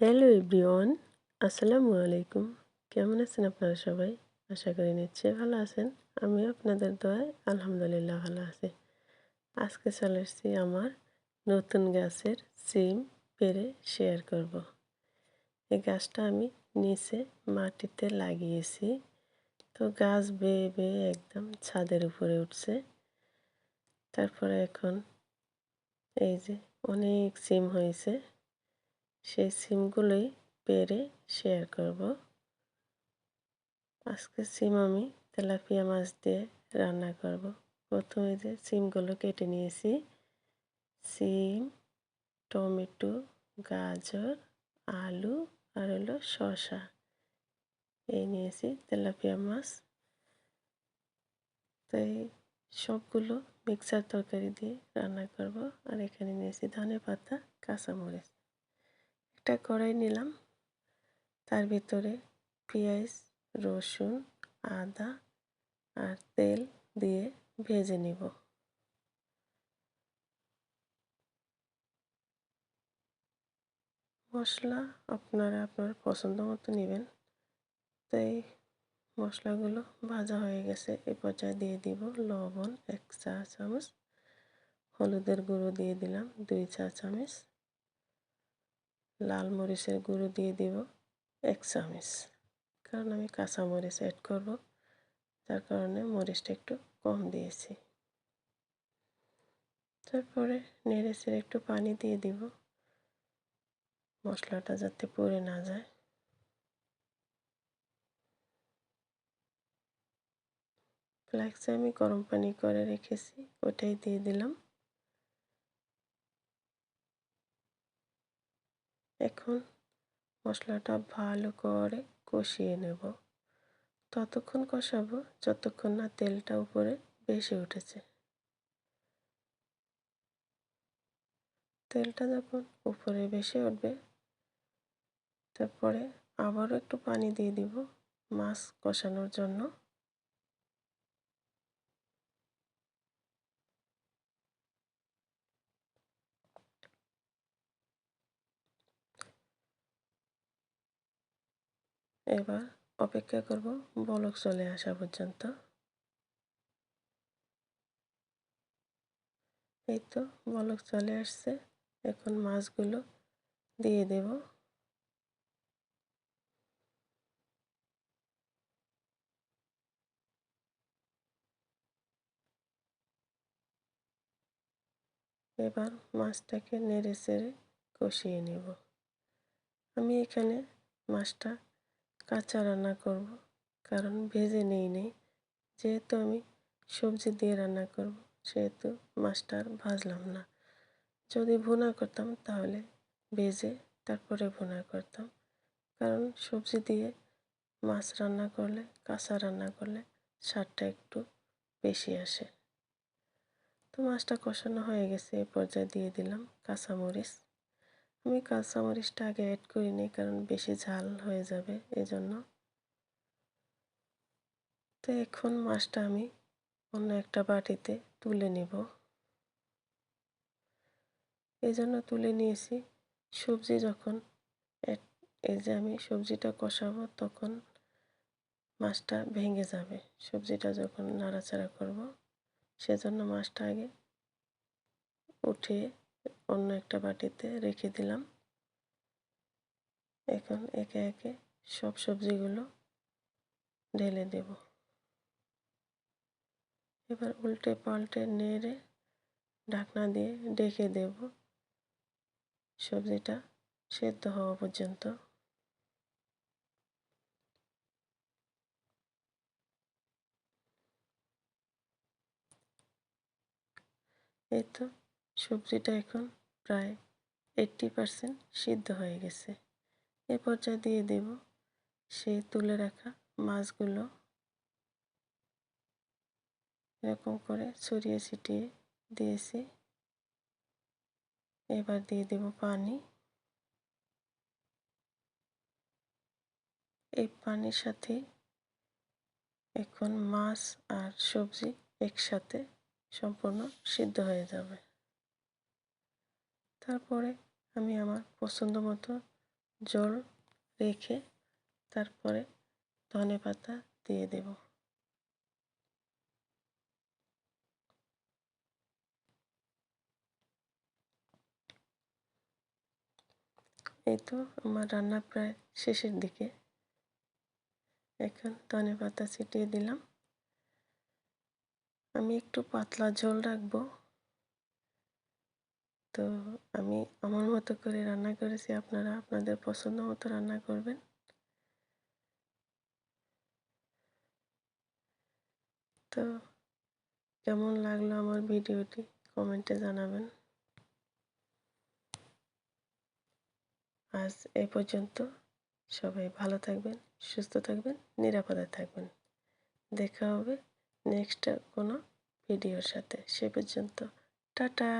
Hello everyone আসসালামু আলাইকুম কেমন আছেন আপনারা সবাই? আশা করি নিশ্চয়ই ভালো আছেন। আমিও আপনাদের দোয়ায় আলহামদুলিল্লাহ ভালো আছি। আজকে চলে এসেছি আমার নতুন গাছের সিম পেরে শেয়ার করব। এই গাছটা আমি নিচে মাটিতে লাগিয়েছি। তো গাছ বেয়ে বেয়ে একদম ছাদের উপরে উঠছে। তারপরে এখন এই যে অনেক সিম হয়েছে। সেই সিমগুলোই পেরে শেয়ার করব। আজকে সিম আমি তেলাপিয়া মাছ দিয়ে রান্না করব। প্রথমে যে সিমগুলো কেটে নিয়েছি। সিম, টমেটো, গাজর, আলু আর হলো শসা। এই নিয়েছি তেলাপিয়া মাছ। তাই সবগুলো মিক্সার তরকারি দিয়ে রান্না করব। আর এখানে নিয়েছি ধনে পাতা কাঁচামরিচ। একটা কড়াই নিলাম। তার ভিতরে পেঁয়াজ, রসুন, আদা আর তেল দিয়ে ভেজে নিব। মশলা আপনারা আপনার পছন্দ মতো নেবেন। তাই মশলাগুলো ভাজা হয়ে গেছে। এ পর্যায়ে দিয়ে দিব লবণ এক চা চামচ। হলুদের গুঁড়ো দিয়ে দিলাম দুই চা চামচ। লাল মরিচের গুঁড়ো দিয়ে দিব এক চামচ। কারণ আমি কাঁচা মরিচ অ্যাড করব যার কারণে মরিচটা একটু কম দিয়েছি। তারপরে নেড়ে চেড়ে একটু পানি দিয়ে দিব, মশলাটা যাতে পড়ে না যায়। ফ্লাক্সে আমি গরম পানি করে রেখেছি, ওটাই দিয়ে দিলাম। এখন মশলাটা ভালো করে কষিয়ে নেব। ততক্ষণ কষাবো যতক্ষণ না তেলটা উপরে বেশি উঠেছে। তেলটা যখন উপরে বেশি উঠবে, তারপরে আবারও একটু পানি দিয়ে দিব মাছ কষানোর জন্য। এবার অপেক্ষা করব বলক চলে আসা পর্যন্ত। এই তো বলক চলে আসছে, এখন মাছগুলো দিয়ে দেব। এবার মাছটাকে নেড়ে চেড়ে কষিয়ে নেব। আমি এখানে মাছটা কাঁচা রান্না করব। কারণ ভেজে নেই নেই যেহেতু আমি সবজি দিয়ে রান্না করব, সেহেতু মাছটা আর ভাজলাম না। যদি ভুনা করতাম তাহলে ভেজে তারপরে ভুনা করতাম। কারণ সবজি দিয়ে মাছ রান্না করলে, কাঁচা রান্না করলে স্বাদটা একটু বেশি আসে। তো মাছটা কষানো হয়ে গেছে, এ পর্যায়ে দিয়ে দিলাম কাঁচামরিচ। আমি কাঁচামরিচটা আগে অ্যাড করিনি, কারণ বেশি ঝাল হয়ে যাবে, এজন্য। তো এখন মাছটা আমি অন্য একটা বাটিতে তুলে নেব। এই জন্য তুলে নিয়েছি। সবজি যখন এই যে আমি সবজিটা কষাবো, তখন মাছটা ভেঙে যাবে। সবজিটা যখন নাড়াচাড়া করব, সেজন্য মাছটা আগে উঠিয়ে অন্য একটা বাটিতে রেখে দিলাম। এখন একে একে সব সবজিগুলো ঢেলে দেব। এবার উল্টে পাল্টে নেড়ে ঢাকনা দিয়ে ডেকে দেব। সবজিটা সেদ্ধ হওয়া পর্যন্ত। এই তো সবজিটা এখন প্রায় এইট্টি পারসেন্ট সিদ্ধ হয়ে গেছে। এ পর্যায়ে দিয়ে দেব সেই তুলে রাখা মাছগুলো। এরকম করে ছড়িয়ে ছিটিয়ে দিয়েছি। এবার দিয়ে দেব পানি। এই পানির সাথে এখন মাছ আর সবজি একসাথে সম্পূর্ণ সিদ্ধ হয়ে যাবে। তারপরে আমি আমার পছন্দ মতো জল রেখে তারপরে ধনে পাতা দিয়ে দেব। এই তো আমার রান্না প্রায় শেষের দিকে। এখন ধনে পাতা ছিটিয়ে দিলাম। আমি একটু পাতলা ঝোল রাখব। তো আমি আমার মতো করে রান্না করেছি, আপনারা আপনাদের পছন্দ মতো রান্না করবেন। তো কেমন লাগল আমার ভিডিওটি? কমেন্টে জানাবেন। আজ এই পর্যন্ত। সবাই ভালো থাকবেন, সুস্থ থাকবেন, নিরাপদে থাকবেন। দেখা হবে নেক্সট কোনো ভিডিওর সাথে। সে পর্যন্ত, টাটা।